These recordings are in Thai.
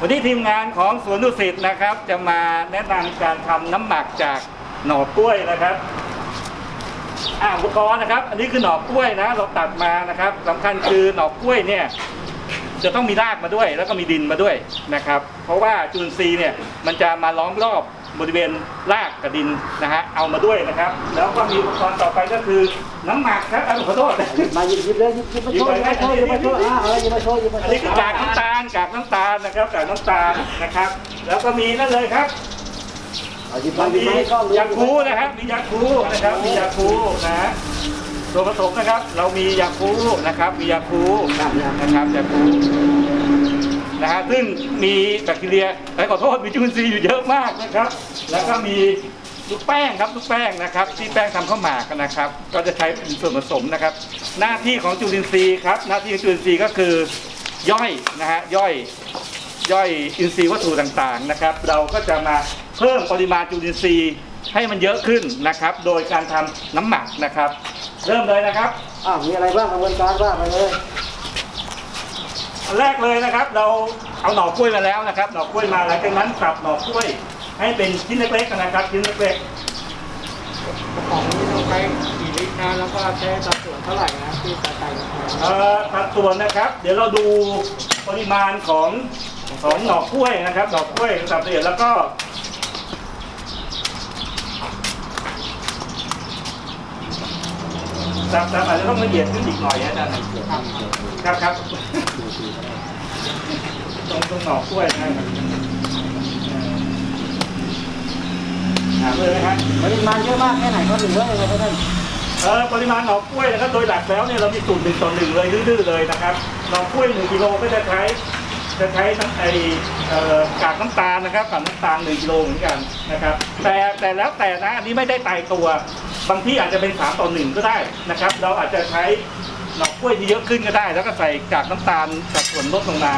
วันนี้ทีมงานของสวนดุสิตนะครับ จะมาแนะนำการทำน้ำหมักจากหน่อกล้วยนะครับอ่าอุปกรณ์นะครับ อันนี้คือหน่อกล้วยนะ เราตัดมานะครับสำคัญคือหน่อกล้วยเนี่ยจะต้องมีรากมาด้วย แล้วก็มีดินมาด้วยนะครับ เพราะว่าจุลินทรีย์เนี่ยมันจะมาล้อมรอบ บริเวณรากกับดินนะฮะเอามาด้วยนะครับ แล้วก็มีอุปกรณ์ต่อไปก็คือน้ำหมักครับอะขอโทษมาหยิบหยิบเลยหยิบหยิบมาโชว์หยิบมาโชว์หยิบมาโชว์อ่าอะไรหยิบมาโชว์หยิบมาโชอันว์นี้คือกากน้ำตาลกากน้ำตาลนะครับกากน้ำตาลนะครับ แล้วก็มีนั่นเลยครับเอาหยิบมาหยิมีบมาให้กล้องดูยาคูนะครับมียาคูนะครับมียาคูนะส่วนผสมนะครับ เรามียาคูนะครับ มียาคูนะครับยาคู นะฮะซึ่งมีแบคทีเรียแต่ขอโทษมีจุลินทรีย์อยู่เยอะมากนะครับ แล้วก็มีลูกแป้งครับลูกแป้งนะครับ ที่แป้งทำข้าวหมากนะครับ ก็จะใช้เป็นส่วนผสมนะครับ หน้าที่ของจุลินทรีย์ครับ หน้าที่ของจุลินทรีย์ก็คือย่อยนะฮะย่อยย่อยอินทรีย์วัตถุต่างๆนะครับ เราก็จะมาเพิ่มปริมาณจุลินทรีย์ให้มันเยอะขึ้นนะครับ โดยการทำน้ำหมักนะครับ เริ่มเลยนะครับอ้าวมีอะไรบ้างกระบวนการว่างไปเลย แรกเลยนะครับ เราเอาหน่อกล้วยมาแล้วนะครับ หน่อกล้วยมาหลังจากนั้นสับหน่อกล้วย ให้เป็นชิ้นเล็กๆนะครับ ชิ้นเล็กๆของนี้ต้องใช้กี่ลิตรนะแล้วก็ใช้สัดส่วนเท่าไหร่นะที่ใส่ใส่เอ่อสัดส่วนนะครับ เดี๋ยวเราดูปริมาณของของหน่อกล้วยนะครับ หน่อกล้วยสับละเอียแล้วก็ สับสับอาจจะต้องละเอียดขึ้นอีกหน่อยนะอาจารย์ครับครับตรงตรงหน่อกล้วยนะครับถามเลยนะครับปริมาณเยอะมากแค่ไหนก็เหลือเลยครับท่านเอ่อปริมาณหน่อกล้วยนะครับโดยหลักแล้วเนี่ยเรามีสูตรหนึ่งต่อหนึ่งเลยดื้อๆเลยนะครับหน่อกล้วยหนึ่งกิโลก็จะใช้จะใช้น้ำไอเอ่อกากน้ำตาลนะครับกากน้ำตาลหนึ่งกิโลเหมือนกันนะครับ แต่แต่แล้วแต่นะอันนี้ไม่ได้ตายตัว บางที่อาจจะเป็นสามต่อหนึ่งก็ได้นะครับ เราอาจจะใช้หน่อกล้วยที่เยอะขึ้นก็ได้ แล้วก็ใส่กากน้ำตาลสัดส่วนลดลงมา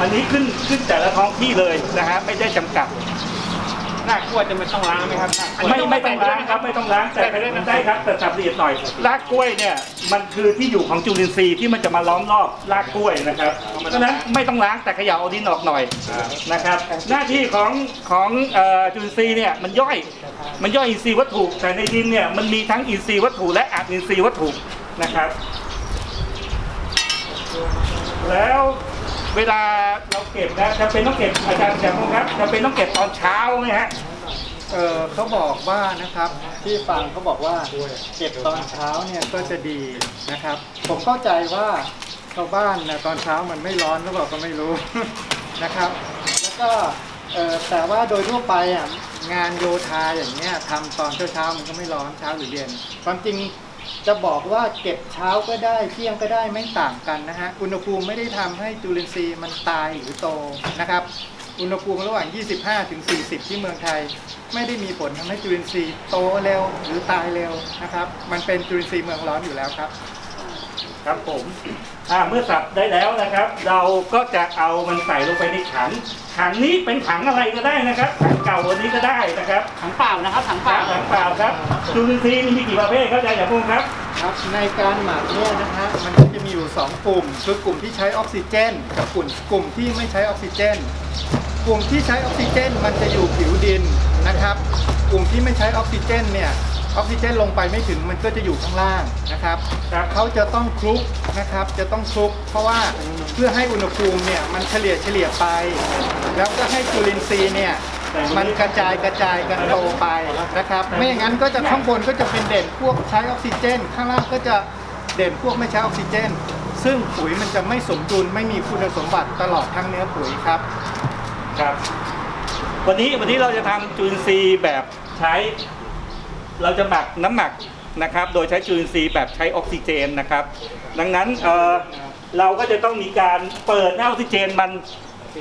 อันนี้ขึ้นขึ้นแต่ละท้องที่เลยนะฮะไม่ได้จำกัด หน้ากล้วยจะไม่ต้องล้างไหมครับไม่ไม่ต้องล้างครับไม่ต้องล้างแต่ไปได้ได้ครับแต่สับละเอียดหน่อยรากกล้วยเนี่ยมันคือที่อยู่ของจุลินทรีย์ที่มันจะมาล้อมรอบรากกล้วยนะครับเพราะฉะนั้นไม่ต้องล้างแต่ขย่าเอาดินออกหน่อยนะครับหน้าที่ของของจุลินทรีย์เนี่ยมันย่อยมันย่อยอินทรีย์วัตถุแต่ในดินเนี่ยมันมีทั้งอินทรีย์วัตถุและออินทรีย์วัตถุนะครับ แล้ว เวลาเราเก็บนะจะเป็นต้องเก็บอาจารย์แจ่มครับจะเป็นต้องเก็บตอนเช้าไหมฮะเออเขาบอกว่านะครับที่ฟังเขาบอกว่าเก็บตอนเช้าเนี่ยก็จะดีนะครับ ผมเข้าใจว่าชาวบ้านนะตอนเช้ามันไม่ร้อนหรือเปล่าก็ไม่รู้นะครับ แล้วก็เออแต่ว่าโดยทั่วไปอะงานโยธาอย่างเงี้ยทำตอนเช้าๆมันก็ไม่ร้อนเช้าหรือเย็นความจริง จะบอกว่าเก็บเช้าก็ได้เที่ยงก็ได้ไม่ต่างกันนะฮะ อุณหภูมิไม่ได้ทำให้จุลินทรีย์มันตายหรือโตนะครับ อุณหภูมิระหว่าง 25 ถึง 40 ที่เมืองไทย ไม่ได้มีผลทำให้จุลินทรีย์โตเร็วหรือตายเร็วนะครับ มันเป็นจุลินทรีย์เมืองร้อนอยู่แล้วครับ ครับผมอ่าเมื่อสับได้แล้วนะครับ เราก็จะเอามันใส่ลงไปในขันขันนี้เป็นถังอะไรก็ได้นะครับถังเก่าวันนี้ก็ได้นะครับถังเปล่านะครับถังเปล่าถังเปล่าครับจุลินทรีย์มีกี่ประเภทครับอาจารย์อย่าพุ่งครับ ครับในการหมักเนี่ยนะฮะมันก็จะมีอยู่ 2 กลุ่ม คือกลุ่มที่ใช้ออกซิเจน กับกลุ่มกลุ่มที่ไม่ใช้ออกซิเจน กลุ่มที่ใช้ออกซิเจนมันจะอยู่ผิวดินนะครับ กลุ่มที่ไม่ใช้ออกซิเจนเนี่ย ออกซิเจนลงไปไม่ถึงมันก็จะอยู่ข้างล่างนะครับครับเขาจะต้องคลุกนะครับ จะต้องคลุก เพราะว่าเพื่อให้อุณหภูมิเนี่ยมันเฉลี่ยเฉลี่ยไป แล้วก็ให้จุลินทรีย์เนี่ยมันกระจายกระจายกันโตไปนะครับ ไม่อย่างนั้นก็จะข้างบนก็จะเป็นเด่นพวกใช้ออกซิเจน ข้างล่างก็จะเด่นพวกไม่ใช้ออกซิเจน ซึ่งปุ๋ยมันจะไม่สมดุลไม่มีคุณสมบัติตลอดทั้งเนื้อปุ๋ยครับครับ วันนี้วันนี้เราจะทำจุลินทรีย์แบบใช้ เราจะหมักน้ำหมักนะครับ โดยใช้จุลินทรีย์แบบใช้ออกซิเจนนะครับ ดังนั้นเอ่อเราก็จะต้องมีการเปิดหน้าออกซิเจนมัน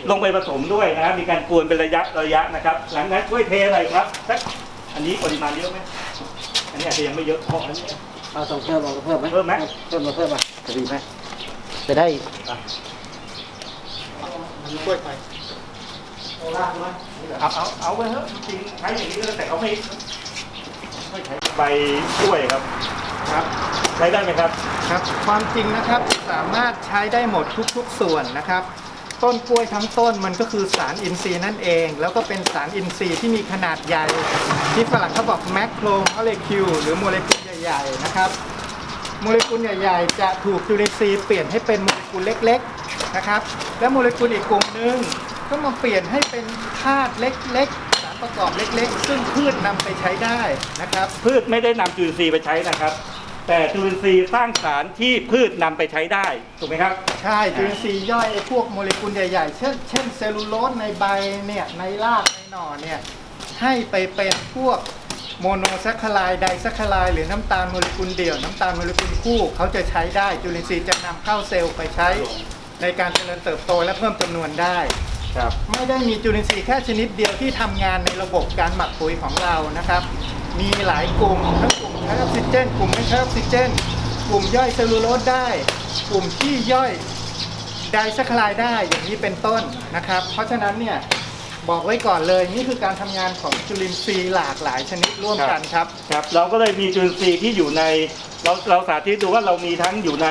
ลงไปผสมด้วยนะครับมีการกวนเป็นระยะระยะนะครับ หลังจากนั้นช่วยเทอะไรครับสักอันนี้ปริมาณเยอะไหมอันนี้อาจจะยังไม่เยอะพออันนี้เอาต้องเพิ่มเอาเพิ่มไหมเพิ่มไหม เพิ่มมาเพิ่มมาจะดีไหมจะได้เอาเอาเอาไปเถอะจริงๆใช้อย่างนี้เลยแต่เขาไม่ไม่ ใช้ใบกล้วยครับครับ ใช้ได้ไหมครับ ครับ ความจริงนะครับสามารถใช้ได้หมดทุกๆส่วนนะครับ ต้นกล้วยทั้งต้นมันก็คือสารอินทรีย์นั่นเอง แล้วก็เป็นสารอินทรีย์ที่มีขนาดใหญ่ ที่ฝรั่งเขาบอกแมคโครโมเลกุลหรือโมเลกุลใหญ่ ๆ นะครับโมเลกุลใหญ่ๆ จะถูกจุลินทรีย์เปลี่ยนให้เป็นโมเลกุลเล็กๆนะครับ และโมเลกุลอีกกลุ่มหนึ่งก็มาเปลี่ยนให้เป็นธาตุเล็กๆสาร ประกอบเล็กๆ ซึ่งพืชนำไปใช้ได้นะครับ พืชไม่ได้นำจุลินทรีย์ไปใช้นะครับ แต่จุลินทรีย์สร้างสารที่พืชนำไปใช้ได้ถูกไหมครับ ใช่จุลินทรีย์ย่อยไอ้พวกโมเลกุลใหญ่ๆ เช่นเช่นเซลลูโลสในใบเนี่ยในรากในหน่อเนี่ยให้ไปเป็นพวกโมโนแซคคาไลด์ไดแซคคาไลด์หรือน้ำตาลโมเลกุลเดี่ยว น้ำตาลโมเลกุลคู่เขาจะใช้ได้จุลินทรีย์จะนำเข้าเซลล์ไปใช้ ในการเจริญเติบโตและเพิ่มจำนวนได้ ครับไม่ได้มีจุลินทรีย์แค่ชนิดเดียวที่ทำงานในระบบการหมักปุ๋ยของเรานะครับ มีหลายกลุ่มทั้งกลุ่มใช้ออกซิเจน กลุ่มไม่ใช้ออกซิเจน กลุ่มย่อยเซลลูโลสได้ กลุ่มที่ย่อยไดซัคคาไลด์ได้อย่างนี้เป็นต้นนะครับ เพราะฉะนั้นเนี่ยบอกไว้ก่อนเลยนี่คือการทำงานของจุลินทรีย์หลากหลายชนิดร่วมกันครับครับ เราก็เลยมีจุลินทรีย์ที่อยู่ในเราเราสาธิตดูว่าเรามีทั้งอยู่ใน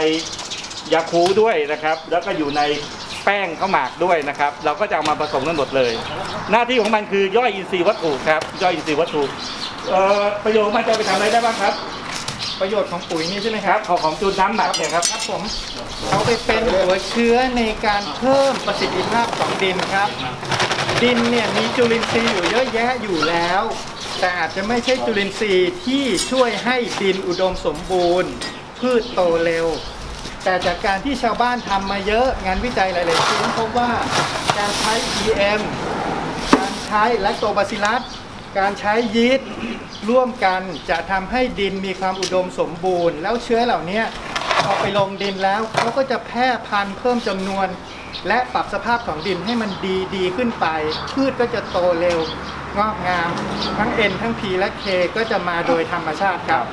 ยาคูด้วยนะครับ แล้วก็อยู่ใน แป้งข้าวหมากด้วยนะครับ เราก็จะเอามาผสมกันหมดเลย หน้าที่ของมันคือย่อยอินทรีย์วัตถุครับ ย่อยอินทรีย์วัตถุเอ่อประโยชน์มันจะไปทำอะไรได้บ้างครับ ประโยชน์ของปุ๋ยนี่ใช่ไหมคครัรับบของของจุลน้ำหมักเนี่ยครับ ครับผมเขาไปเป็นหัวเชื้อในการเพิ่มประสิทธิภาพของดินครับ ดินเนี่ยมีจุลินทรีย์อยู่เยอะแยะอยู่แล้ว แต่อาจจะไม่ใช่จุลินทรีย์ที่ช่วยให้ดินอุดมสมบูรณ์ พืชโตเร็ว แต่จากการที่ชาวบ้านทำมาเยอะงานวิจัยหลายๆชิ้นพบว่าการใช้ EM การใช้แลคโตบาซิลัสการใช้ยีสต์ร่วมกันจะทำให้ดินมีความอุดมสมบูรณ์ แล้วเชื้อเหล่านี้พอไปลงดินแล้วเขาก็จะแพร่พันธุ์เพิ่มจำนวน และปรับสภาพของดินให้มันดีดีขึ้นไป พืชก็จะโตเร็วงอกงาม ทั้ง N ทั้ง P และ K ก็จะมาโดยธรรมชาติครับ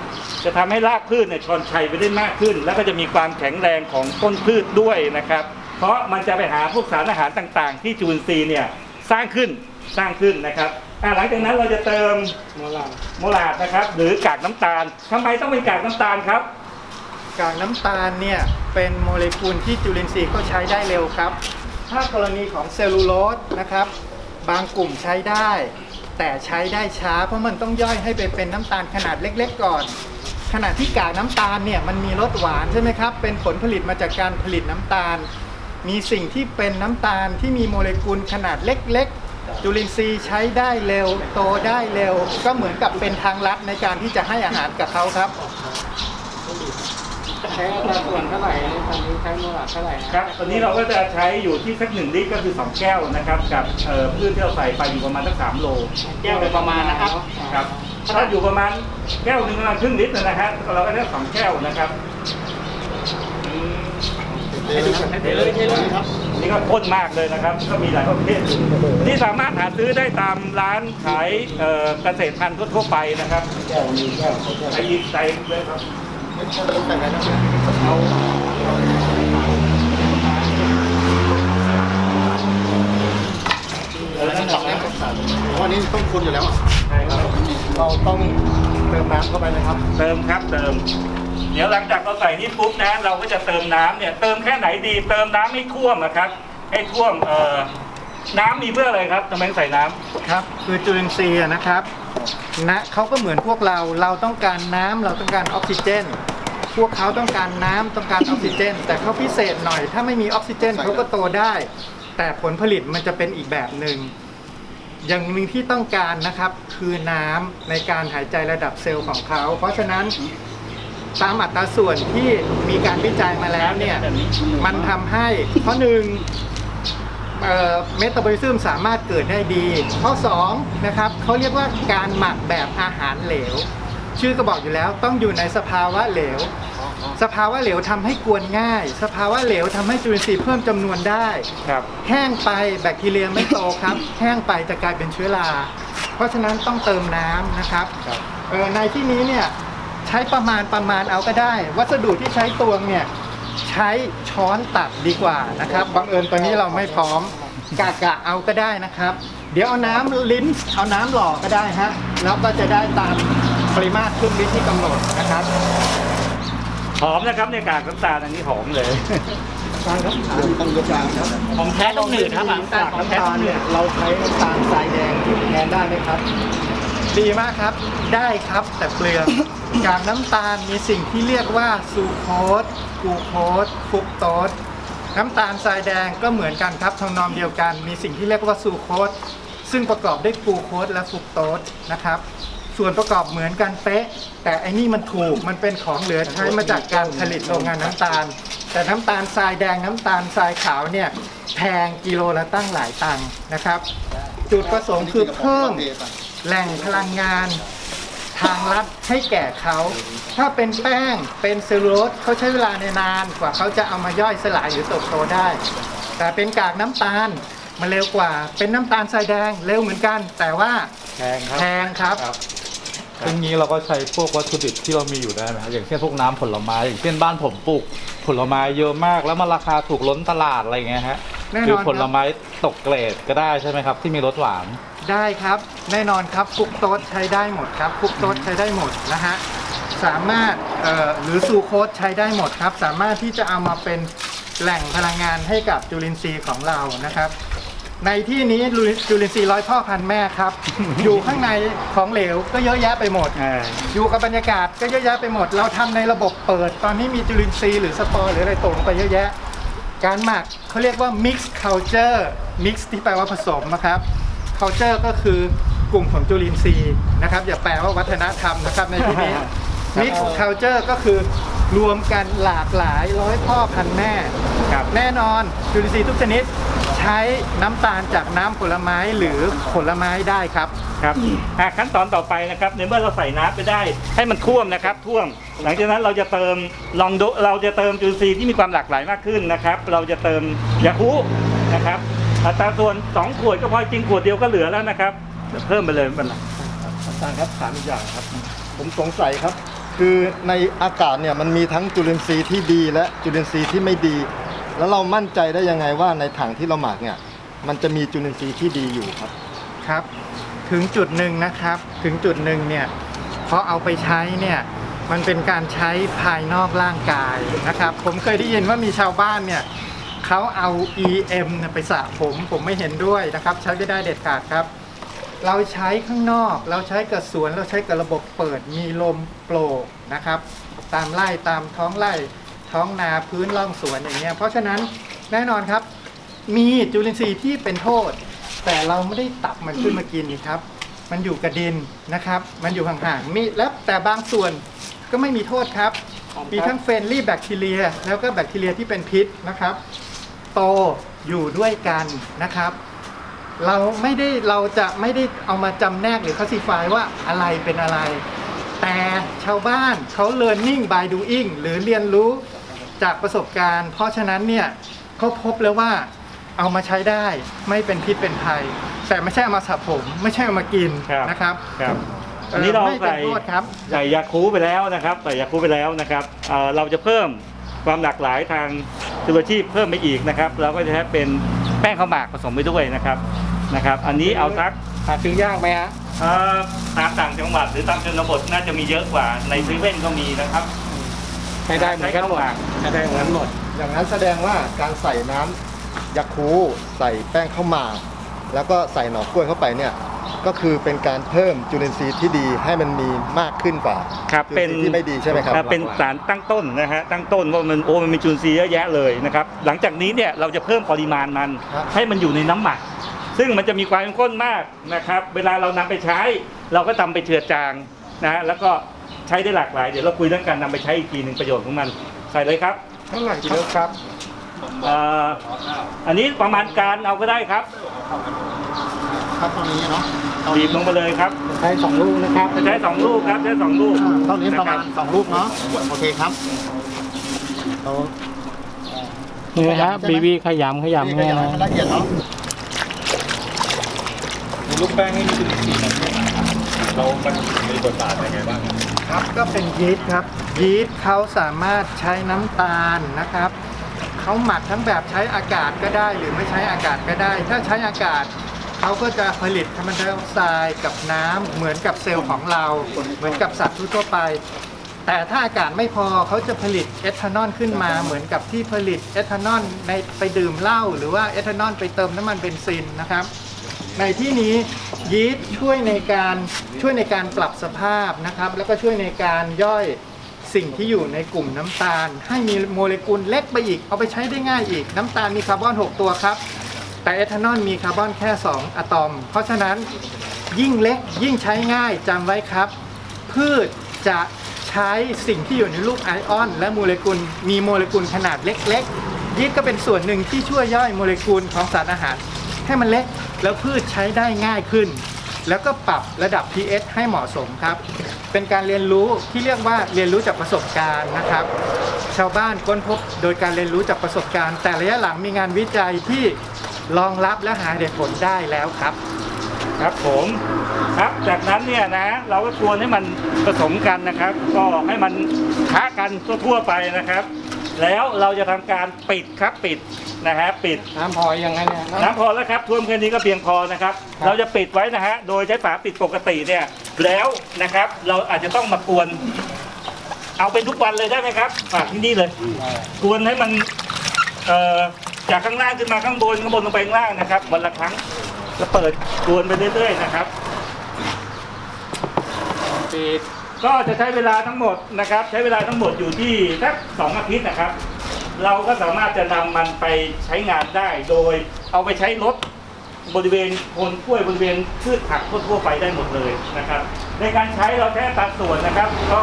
จะทำให้รากพืชเนี่ยชอนชัยไปได้มากขึ้น แล้วก็จะมีความแข็งแรงของต้นพืชด้วยนะครับ เพราะมันจะไปหาพวกสารอาหารต่างๆ ที่จุลินทรีย์เนี่ยสร้างขึ้นสร้างขึ้นนะครับอะหลังจากนั้นเราจะเติมโมลาโมลาดนะครับ หรือกากน้ำตาลทำไมต้องเป็นกากน้ำตาลครับ กากน้ำตาลเนี่ยเป็นโมเลกุลที่จุลินทรีย์ก็ใช้ได้เร็วครับ ถ้ากรณีของเซลลูโลสนะครับ บางกลุ่มใช้ได้ แต่ใช้ได้ช้าเพราะมันต้องย่อยให้ไปเป็นน้ำตาลขนาดเล็ก ๆ ก่อน ขณะที่กากน้ำตาลเนี่ยมันมีรสหวานใช่ไหมครับ เป็นผลผลิตมาจากการผลิตน้ำตาล มีสิ่งที่เป็นน้ำตาลที่มีโมเลกุลขนาดเล็ก ๆ จุลินทรีย์ใช้ได้เร็ว โตได้เร็ว ก็เหมือนกับเป็นทางลัดในการที่จะให้อาหารกับเขาครับใช้อัตราส่วนเท่าไหร่นะตอนนี้ใช้โมลาร์เท่าไหร่นะครับตอนนี้เราก็จะใช้อยู่ที่สักหนึ่งลิตรก็คือ 2 แก้วนะครับ กับเอ่อพืชที่เราใส่ไปอยู่ประมาณสักสามโล แก้วโดยประมาณนะครับครับ ถ้าอยู่ประมาณแก้วหนึ่งประมาณครึ่งลิตรนะฮะเราก็ได้สองแก้วนะครับให้ดูกันให้ดูเลยให้เลยครับนี่ก็ข้นมากเลยนะครับ ก็มีหลายประเภทนี่สามารถหาซื้อได้ตามร้านขายเกษตรพันธุ์ทั่วไปนะครับแก้วมีแก้วแก้วใส่ใส่เลยครับเอาเออนั่นและครับเพราะนี้ต้มคนอยู่แล้วอะ เราต้องเติมน้ำเข้าไปเลยครับ เติมครับเติม เดี๋ยวหลังจากเราใส่นี่ปุ๊บนะเราก็จะเติมน้ำเนี่ยเติมแค่ไหนดี เติมน้ำให้ท่วมนะครับ ให้ท่วมเอ่อน้ำมีเพื่ออะไรครับทำไมต้องใส่น้ำครับ คือจุลินทรีย์อะนะครับ นะเขาก็เหมือนพวกเราเราต้องการน้ำเราต้องการออกซิเจน พวกเขาต้องการน้ำต้องการออกซิเจน แต่เขาพิเศษหน่อย ถ้าไม่มีออกซิเจนเขาก็โตได้ แต่ผลผลิตมันจะเป็นอีกแบบหนึ่ง อย่างหนึ่งที่ต้องการนะครับคือน้ำในการหายใจระดับเซลล์ของเขา เพราะฉะนั้นตามอัตราส่วนที่มีการวิจัยมาแล้วเนี่ยมันทำให้ข้อหนึ่งเมตาบอลิซึมสามารถเกิดได้ดี ข้อ2นะครับเขาเรียกว่าการหมักแบบอาหารเหลว ชื่อก็บอกอยู่แล้วต้องอยู่ในสภาวะเหลว สภาวะเหลวทำให้กวนง่าย สภาวะเหลวทำให้จุลินทรีย์เพิ่มจำนวนได้ ครับ แห้งไปแบคทีเรียไม่โตครับ แห้งไปจะกลายเป็นเชื้อรา เพราะฉะนั้นต้องเติมน้ำนะครับเออในที่นี้เนี่ยใช้ประมาณประมาณเอาก็ได้ วัสดุที่ใช้ตวงเนี่ยใช้ช้อนตักดีกว่านะครับบังเอิญตอนนี้เราไม่พร้อมกะกะเอาก็ได้นะครับ เดี๋ยวเอาน้ำลิ้นเอาน้ำหล่อก็ได้ฮะแล้วก็จะได้ตามปริมาตรครึ่งลิตรที่กำหนดนะครับ หอมนะครับเนี่ยกากน้ำตาลอันนี้หอมเลยำตาลครับต้องยกกลางครับของแท้ต้องหนืดครับน้ำตาลของแท้น้ำต้ตาองลหนืเนี่ยดเราใช้น้ำตาลทรายแดงที่แทนได้ไหมครับ ดีมากครับ ได้ครับแต่เปลืองจากน้ำตาลมีสิ่งที่เรียกว่าซูโคสกลูโคสฟรุกโตสน้ำตาลทรายแดงก็เหมือนกันครับทำนองเดียวกัน มีสิ่งที่เรียกว่าซูโคสซึ่งประกอบด้วยกลูโคสและฟรุกโตสนะครับ ส่วนประกอบเหมือนกันเป๊ะ แต่อันนี้มันถูกมันเป็นของเหลือใช้มาจากการผลิตโรงงานน้ำตาล แต่น้ำตาลทรายแดงน้ำตาลทรายขาวเนี่ยแพงกิโลละตั้งหลายตังค์นะครับ จุดประสงค์คือเพิ่มแหล่งพลังงานทางลัดให้แก่เขา ถ้าเป็นแป้งเป็นเซลลูโลสเขาใช้เวลาในนานกว่าเขาจะเอามาย่อยสลายหรือเติบโตได้ แต่เป็นกากน้ำตาลมันเร็วกว่า เป็นน้ำตาลทรายแดงเร็วเหมือนกัน แต่ว่าแพงครับ แพงครับครับทีนี้เราก็ใช้พวกวัตถุดิบที่เรามีอยู่ได้ไหมครับอย่างเช่นพวกน้ำผลไม้ อย่างเช่นบ้านผมปลูกผลไม้เยอะมาก แล้วมันราคาถูกล้นตลาดอะไรอย่างเงี้ยฮะแน่นอนหรือครับผลไม้ตกเกรดก็ได้ใช่ไหมครับ ที่มีรสหวาน ได้ครับ แน่นอนครับฟรุกโตสใช้ได้หมดครับฟรุกโตสใช้ได้หมดนะฮะสามารถเอ่อหรือซูโคสใช้ได้หมดครับ สามารถที่จะเอามาเป็นแหล่งพลังงานให้กับจุลินทรีย์ของเรานะครับ ในที่นี้จุลินทรีย์ร้อยพ่อพันแม่ครับ อยู่ข้างในของเหลวก็เยอะแยะไปหมดอ่าอยู่กับบรรยากาศก็เยอะแยะไปหมด เราทำในระบบเปิด ตอนนี้มีจุลินทรีย์หรือสปอร์หรืออะไรตกลงไปเยอะแยะ การหมักเขาเรียกว่า mix culture mix ที่แปลว่าผสมนะครับ culture ก็คือกลุ่มของจุลินทรีย์นะครับ อย่าแปลว่าวัฒนธรรมนะครับในที่นี้ mix culture ก็คือรวมกันหลากหลายร้อยพ่อพันแม่ครับแน่นอนจุลินทรีย์ทุกชนิด ใช้น้ำตาลจากน้ำผลไม้หรือผลไม้ได้ครับ ครับอะขั้นตอนต่อไปนะครับในเมื่อเราใส่น้ำไปได้ ให้มันท่วมนะครับท่วม หลังจากนั้นเราจะเติมลองดูเราจะเติมจุลินทรีย์ที่มีความหลากหลายมากขึ้นนะครับ เราจะเติมยาคูนะครับอัตราส่วน2ขวดก็พอจริงขวดเดียวก็เหลือแล้วนะครับเดี๋ยวเพิ่มไปเลยไม่เป็นไรอาจารย์ครับถามอีกอย่างครับ ผมสงสัยครับ คือในอากาศเนี่ยมันมีทั้งจุลินทรีย์ที่ดีและจุลินทรีย์ที่ไม่ดี แล้วเรามั่นใจได้ยังไงว่าในถังที่เราหมักเนี่ยมันจะมีจุลินทรีย์ที่ดีอยู่ครับครับ ถึงจุดหนึ่งนะครับถึงจุดหนึ่งเนี่ยพอเอาไปใช้เนี่ยมันเป็นการใช้ภายนอกร่างกายนะครับ ผมเคยได้ยินว่ามีชาวบ้านเนี่ยเขาเอา EM เนี่ยไปสระผมผมไม่เห็นด้วยนะครับ ใช้ไม่ได้เด็ดขาดครับ เราใช้ข้างนอก เราใช้กับสวน เราใช้กับระบบเปิด มีลมโปร่งนะครับ ตามไร่ตามท้องไร่ท้องนาพื้นร่องสวนอย่างเงี้ย เพราะฉะนั้นแน่นอนครับ มีจุลินทรีย์ที่เป็นโทษ แต่เราไม่ได้ตับมันขึ้นมากินนี่ครับ มันอยู่กับดินนะครับ มันอยู่ห่างๆ มีแล้วแต่บางส่วนก็ไม่มีโทษครับ มีทั้งเฟรนลี่แบคทีเรีย แล้วก็แบคทีเรียที่เป็นพิษนะครับ โตอยู่ด้วยกันนะครับ เราไม่ได้เราจะไม่ได้เอามาจำแนกหรือ classify ว่าอะไรเป็นอะไร แต่ชาวบ้านเขา learning by doing หรือเรียนรู้จากประสบการณ์ เพราะฉะนั้นเนี่ยเขาพบแล้วว่าเอามาใช้ได้ไม่เป็นพิษเป็นภัย แต่ไม่ใช่เอามาสระผม ไม่ใช่เอามากินครับนะครับครับอันนี้เราไม่เป็นใส่ โทษครับ ใส่ยาคูไปแล้วนะครับใส่ยาคูไปแล้วนะครับเอ่อเราจะเพิ่มความหลากหลายทางจุลชีพเพิ่มไปอีกนะครับ เราก็จะใช้เป็นแป้งข้าวหมากผสมไปด้วยนะครับ นะครับ อันนี้เอาสักหาซื้อยากไหมฮะเอ่อตามต่างจังหวัดหรือตามชนบทน่าจะมีเยอะกว่าในซีเว่นก็มีนะครับใช้ได้เหมือนกันหมดใช้ได้เหมือนกันหมด อย่างนั้นแสดงว่าการใส่น้ำยาคูใส่แป้งข้าวหมากแล้วก็ใส่หน่อกล้วยเข้าไปเนี่ย ก็คือเป็นการเพิ่มจุลินทรีย์ที่ดีให้มันมีมากขึ้นกว่าครับจุเป็ลินนทรีย์ที่ไม่ดีใช่ไหมครับอ่าเป็นสารตั้งต้นนะฮะตั้งต้นว่ามันโอ้มันมีจุลินทรีย์เยอะแยะเลยนะครับหลังจากนี้เนี่ยเราจะเพิ่มปริมาณมันครับ ให้มันอยู่ในน้ำหมัก ซึ่งมันจะมีความเข้มข้นมากนะครับ เวลาเรานำไปใช้ เราก็ทำไปเจือจางนะฮะแล้วก็ใช้ได้หลากหลาย เดี๋ยวเราคุยเรื่องการนำไปใช้อีกทีหนึ่งประโยชน์ของมัน ใส่เลยครับเท่าไหร่ครับเอ่ออันนี้ประมาณการเอาก็ได้ครับ ครับตอนนี้เนาะบีบลงไปเลยครับใช้สองลูกนะครับจะใช้สองลูกครับใช้สองลูกตอนนี้ประมาณคบสองลูกเนาะโอเคครับเรานี่นะฮะบีบีขยำขยำนี่แน่ก็นะให้ละเอียดเนาะ ลูกแป้งนี่มีจุลินทรีย์เรามันมีบทบาทยังไงบ้างครับก็เป็นยีสต์ครับ ยีสต์เขาสามารถใช้น้ำตาลนะครับเขาหมักทั้งแบบใช้อากาศก็ได้หรือไม่ใช้อากาศก็ได้ ถ้าใช้อากาศเขาก็จะผลิตคาร์บอนไดออกไซด์กับน้ำเหมือนกับเซลล์ของเรา เหมือนกับสัตว์ทั่วไป แต่ถ้าอากาศไม่พอเขาจะผลิตเอทานอลขึ้นมา เหมือนกับที่ผลิตเอทานอลในไปดื่มเหล้าหรือว่าเอทานอลไปเติมน้ำมันเบนซินนะครับ ในที่นี้ยีสต์ช่วยในการช่วยในการปรับสภาพนะครับ แล้วก็ช่วยในการย่อยสิ่งที่อยู่ในกลุ่มน้ำตาล ให้มีโมเลกุลเล็กไปอีก เอาไปใช้ได้ง่ายอีก น้ำตาลมีคาร์บอน 6 ตัวครับ แต่เอทานอลมีคาร์บอนแค่ 2 อะตอม เพราะฉะนั้นยิ่งเล็กยิ่งใช้ง่ายจำไว้ครับ พืชจะใช้สิ่งที่อยู่ในลูกไอออน และโมเลกุลมีโมเลกุลขนาดเล็ก ๆยีสต์ก็เป็นส่วนหนึ่งที่ช่วยย่อยโมเลกุลของสารอาหาร ให้มันเล็กแล้วพืชใช้ได้ง่ายขึ้น แล้วก็ปรับระดับ pH ให้เหมาะสมครับ เป็นการเรียนรู้ที่เรียกว่าเรียนรู้จากประสบการณ์นะครับ ชาวบ้านค้นพบโดยการเรียนรู้จากประสบการณ์ แต่ระยะหลังมีงานวิจัยที่รองรับและหาเหตุผลได้แล้วครับ ครับผมครับจากนั้นเนี่ยนะเราก็ชวนให้มันผสมกันนะครับ ก็ให้มันค้ากันทั่วๆไปนะครับ แล้วเราจะทำการปิดครับปิดนะฮะปิดน้ำพอยังไงเนี่ยน้ำพอแล้วครับท่วมแค่นี้ก็เพียงพอนะครับครับ เราจะปิดไว้นะฮะโดยใช้ฝาปิดปกติเนี่ยแล้วนะครับ เราอาจจะต้องมากวนเอาเป็นทุกวันเลยได้ไหมครับฝากที่นี่เลย กวนให้มันเอ่อจากข้างล่างขึ้นมาข้างบนข้างบนลงไปข้างล่างนะครับวันละครั้งแล้วเปิดกวนไปเรื่อยๆนะครับปิด ก็จะใช้เวลาทั้งหมดนะครับ ใช้เวลาทั้งหมดอยู่ที่สักสองอาทิตย์นะครับ เราก็สามารถจะนำมันไปใช้งานได้ โดยเอาไปใช้รถบริเวณคนกล้วยบริเวณพืชผักทั่วๆไปได้หมดเลยนะครับ ในการใช้เราแค่ตัดส่วนนะครับ ก็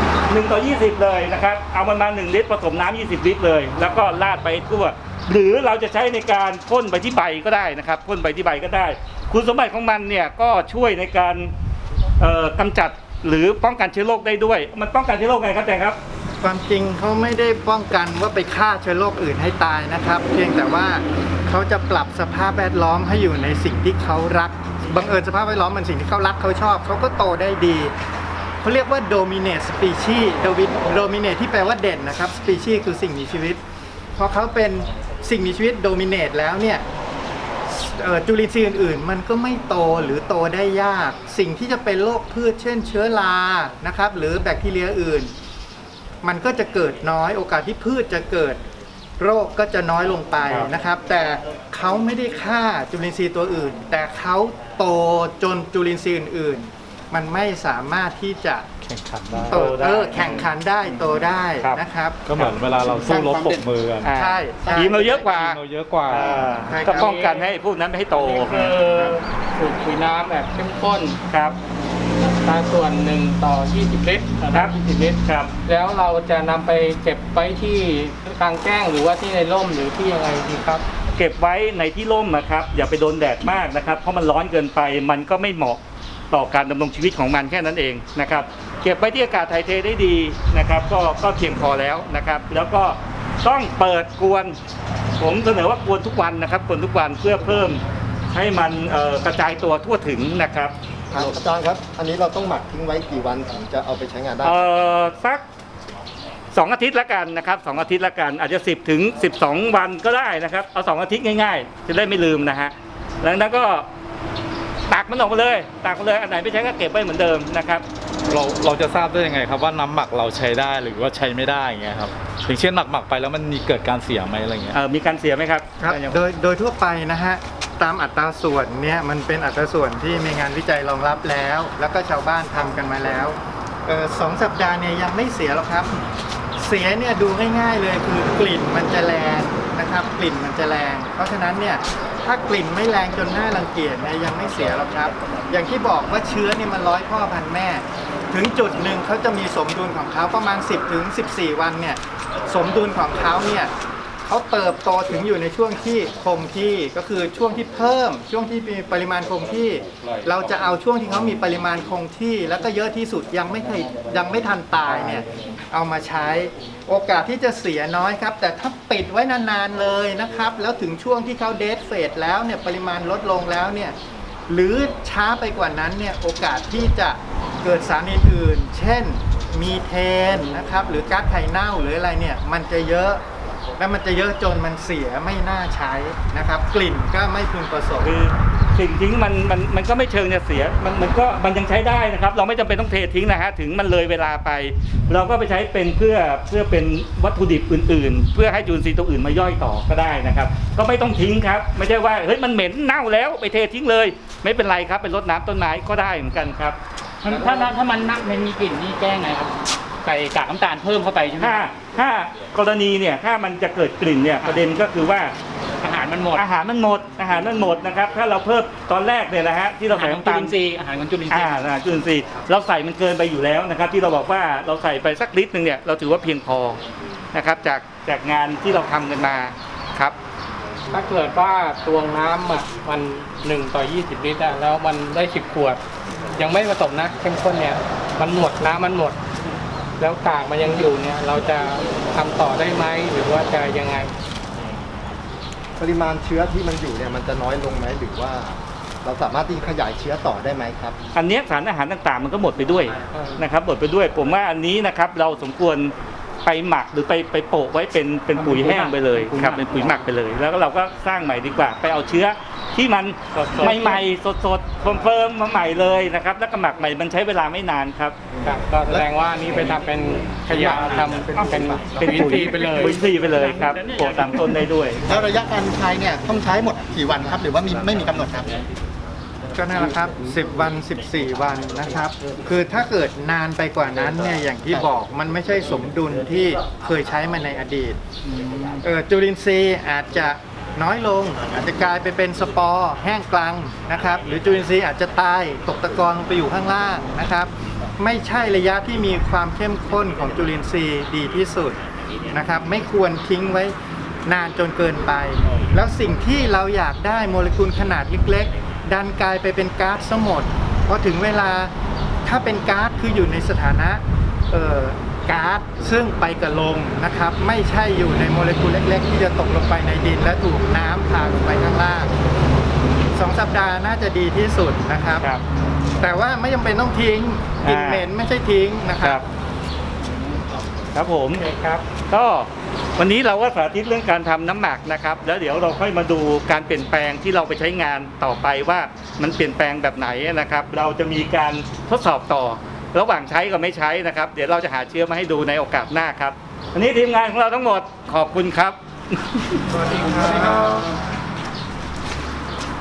1ต่อ20 เลยนะครับ เอามันมา 1 ลิตรผสมน้ำ20 ลิตรเลย แล้วก็ราดไปทั่ว หรือเราจะใช้ในการพ่นไปที่ใบก็ได้นะครับพ่นไปที่ใบก็ได้ คุณสมบัติของมันเนี่ยก็ช่วยในการเอ่อกำจัด หรือป้องกันเชื้อโรคได้ด้วย มันป้องกันเชื้อโรคไงครับแจงครับ ความจริงเขาไม่ได้ป้องกันว่าไปฆ่าเชื้อโรคอื่นให้ตายนะครับ เพียงแต่ว่าเขาจะปรับสภาพแวดล้อมให้อยู่ในสิ่งที่เขารักบังเอิญสภาพแวดล้อมมันสิ่งที่เขารักเขาชอบเขาก็โตได้ดีเขาเรียกว่า dominate species dominate ที่แปลว่าเด่นนะครับ species คือสิ่งมีชีวิตพอเขาเป็นสิ่งมีชีวิต dominate แล้วเนี่ย จุลินทรีย์อื่นๆ มันก็ไม่โตหรือโตได้ยาก สิ่งที่จะเป็นโรคพืชเช่น เชื้อรานะครับ หรือแบคทีเรียอื่น มันก็จะเกิดน้อยโอกาสที่พืชจะเกิดโรคก็จะน้อยลงไปครับนะครับ แต่เขาไม่ได้ฆ่าจุลินทรีย์ตัวอื่น แต่เขาโตจนจุลินทรีย์อื่นๆมันไม่สามารถที่จะ แข่งขันได้ โตเออแข่งขันได้โตได้ครับ นะครับก็เหมือนเวลาเราสู้รบปรบมือกันอ่า ใช่ใช่ ทีมเราเยอะกว่า ทีมเราเยอะกว่า อ่า ใช่ครับ ก็ป้องกันให้พวกนั้นไม่ให้โตคือสูตรปุ๋ยน้ำแบบเข้มข้นครับอัตราส่วน1ต่อ 20 ลิตรนะคครัรับบ20 ลิตร ครับ แล้วเราจะนำไปเก็บไว้ที่กลางแจ้งหรือว่าที่ในร่มหรือที่ยังไงดีครับ เก็บไว้ในที่ร่มนะครับ อย่าไปโดนแดดมากนะครับ เพราะมันร้อนเกินไปมันก็ไม่เหมาะ ต่อการดำรงชีวิตของมันแค่นั้นเองนะครับเก็บไว้ที่อากาศถ่ายเทได้ดีนะครับก็ก็เพียงพอแล้วนะครับแล้วก็ต้องเปิดกวน ผมเสนอว่ากวนทุกวันนะครับกวนทุกวันเพื่อเพิ่มให้มันเอ่อกระจายตัวทั่วถึงนะครับครับอาจารย์ครับ อันนี้เราต้องหมักทิ้งไว้กี่วันถึงจะเอาไปใช้งานได้ เอ่อสักสองอาทิตย์ละกันนะครับสองอาทิตย์ละกันอาจจะ 10 ถึง 12 วันก็ได้นะครับ เอาสองอาทิตย์ง่ายๆ จะได้ไม่ลืมนะฮะหลังจากนั้นก็ ตักมันออกมาเลยตักมาเลยอันไหนไม่ใช้ก็เก็บไว้เหมือนเดิมนะครับเราเราจะทราบได้ยังไงครับว่าน้ำหมักเราใช้ได้หรือว่าใช้ไม่ได้อย่างเงี้ยครับอย่างเช่นหมักหมักๆไปแล้วมันมีเกิดการเสียไหมอะไรเงี้ย เอ่อมีการเสียไหมครับครับได้ยังโดยโดยทั่วไปนะฮะ ตามอัตราส่วนเนี่ยมันเป็นอัตราส่วนที่มีงานวิจัยรองรับแล้ว แล้วก็ชาวบ้านทำกันมาแล้วเออสองสัปดาห์เนี่ยยังไม่เสียหรอกครับ เสียเนี่ยดูง่ายๆเลยคือกลิ่นมันจะแรง นะครับ กลิ่นมันจะแรง เพราะฉะนั้นเนี่ยถ้ากลิ่นไม่แรงจนน่ารังเกียจเนี่ยยังไม่เสียหรอกครับ อย่างที่บอกว่าเชื้อเนี่ยมันร้อยพ่อพันแม่ ถึงจุดหนึ่งเขาจะมีสมดุลของเขาประมาณ 10ถึง14 วันเนี่ยสมดุลของเขาเนี่ย เขาเติบโตถึงอยู่ในช่วงที่คงที่ก็คือช่วงที่เพิ่ม ช่วงที่มีปริมาณคงที่ เราจะเอาช่วงที่เขามีปริมาณคงที่ แล้วก็เยอะที่สุดยังไม่เคยยังไม่ทันตายเนี่ยเอามาใช้โอกาสที่จะเสียน้อยครับ แต่ถ้าปิดไว้นานๆเลยนะครับ แล้วถึงช่วงที่เขาเดทเฟสแล้วเนี่ยปริมาณลดลงแล้วเนี่ยหรือช้าไปกว่านั้นเนี่ยโอกาสที่จะเกิดสารอื่นๆ เช่นมีเทนนะครับหรือก๊าซไข่เน่าหรืออะไรเนี่ยมันจะเยอะ แล้วมันจะเยอะจนมันเสียไม่น่าใช้นะครับ กลิ่นก็ไม่พึงประสงค์คือสิ่งทิ้งมันมันมันก็ไม่เชิงจะเสียมันมันก็มันยังใช้ได้นะครับ เราไม่จำเป็นต้องเททิ้งนะฮะถึงมันเลยเวลาไป เราก็ไปใช้เป็นเพื่อเพื่อเป็นวัตถุดิบอื่น ๆ เพื่อให้จุลินทรีย์ตัวอื่นมาย่อยต่อก็ได้นะครับ ก็ไม่ต้องทิ้งครับ ไม่ใช่ว่าเฮ้ยมันเหม็นเน่าแล้วไปเททิ้งเลย ไม่เป็นไรครับเป็นรดน้ำต้นไม้ก็ได้เหมือนกันครับมันถ้าถ้ามันนักมันมีกลิ่นนี่แก้ไงครับ ใส่กากน้ำตาลเพิ่มเข้าไปใช่ไหมถ้าถ้ากรณีเนี่ยถ้ามันจะเกิดกลิ่นเนี่ยประเด็นก็คือว่าอาหารมันหมด อาหารมันหมดอาหารมันหมดนะครับ ถ้าเราเพิ่มตอนแรกเนี่ยนะฮะที่เราอาหาใส่รของน้ำจุตาลลินทรีย์อาหารของจุลินทรีอ่าย์อ่าจุลินทรีย์เราใส่มันเกินไปอยู่แล้วนะครับ ที่เราบอกว่าเราใส่ไปสักลิตรหนึ่งเนี่ยเราถือว่าเพียงพอนะครับจากจากงานที่เราทำกันมาครับถ้าเกิดว่าตวงน้ำอะมันหนึ่งต่อยี่สิบลิตรอะแล้วมันได้สิบขวด ยังไม่ผสมนะเข้มข้นเนี่ยมันหมดน้ำมันหมด แล้วกากมันยังอยู่เนี่ย เราจะทำต่อได้ไหมหรือว่าจะยังไง ปริมาณเชื้อที่มันอยู่เนี่ยมันจะน้อยลงไหมหรือว่าเราสามารถที่ขยายเชื้อต่อได้ไหมครับ อันเนี้ยสารอาหารต่างๆ มันก็หมดไปด้วยเออนะครับหมดไปด้วย ผมว่าอันนี้นะครับเราสมควร ไปหมักหรือไปไปโปะไว้เป็นเป็นปุ๋ยแห้งไปเลยครับเป็นปุ๋ยหมักไปเลย แล้วก็เราก็สร้างใหม่ดีกว่า ไปเอาเชื้อที่มันสดๆใหม่ๆสดๆเฟิร์มๆมาใหม่เลยนะครับ แล้วก็หมักใหม่มันใช้เวลาไม่นานครับครับก็แสดงว่านี่ไปทำเป็นขยะทำเป็นเป็นเป็นปุ๋ปุ๋ยยไปเลยปุ๋ยฟรีไปเลยครับโปะตามต้นได้ด้วย แล้วระยะการใช้เนี่ยต้องใช้หมดกี่วันครับ หรือว่ามีไม่มีกำหนดครับ ก็นั่นแหละครับ 10 วัน 14 วันนะครับ คือถ้าเกิดนานไปกว่านั้นเนี่ยอย่างที่บอกมันไม่ใช่สมดุลที่เคยใช้มาในอดีตเออจุลินทรีย์อาจจะน้อยลงอาจจะกลายไปเป็นสปอร์แห้งกลังนะครับ หรือจุลินทรีย์อาจจะตายตกตะกอนลงไปอยู่ข้างล่างนะครับ ไม่ใช่ระยะที่มีความเข้มข้นของจุลินทรีย์ดีที่สุดนะครับ ไม่ควรทิ้งไว้นานจนเกินไป แล้วสิ่งที่เราอยากได้โมเลกุลขนาดเล็กๆ ดันกลายไปเป็นก๊าซซะหมดพอถึงเวลาถ้าเป็นก๊าซคืออยู่ในสถานะเอ่อก๊าซซึ่งไปกับลมนะครับ ไม่ใช่อยู่ในโมเลกุลเล็ก ๆ ที่จะตกลงไปในดิน และถูกน้ำพาลงไปข้างล่างสองสัปดาห์น่าจะดีที่สุดนะครับครับแต่ว่าไม่จำเป็นต้องทิ้งกลิ่นอ่าเหม็นไม่ใช่ทิ้งนะคครัรับบ ครับผมโอเคครับ ก็วันนี้เราก็สาธิตเรื่องการทำน้ำหมักนะครับ แล้วเดี๋ยวเราค่อยมาดูการเปลี่ยนแปลงที่เราไปใช้งานต่อไปว่ามันเปลี่ยนแปลงแบบไหนนะครับ เราจะมีการทดสอบต่อ ระหว่างใช้กับไม่ใช้นะครับ เดี๋ยวเราจะหาเชื้อมาให้ดูในโอกาสหน้าครับวันนี้ทีมงานของเราทั้งหมดขอบคุณครับสวัสดีครับ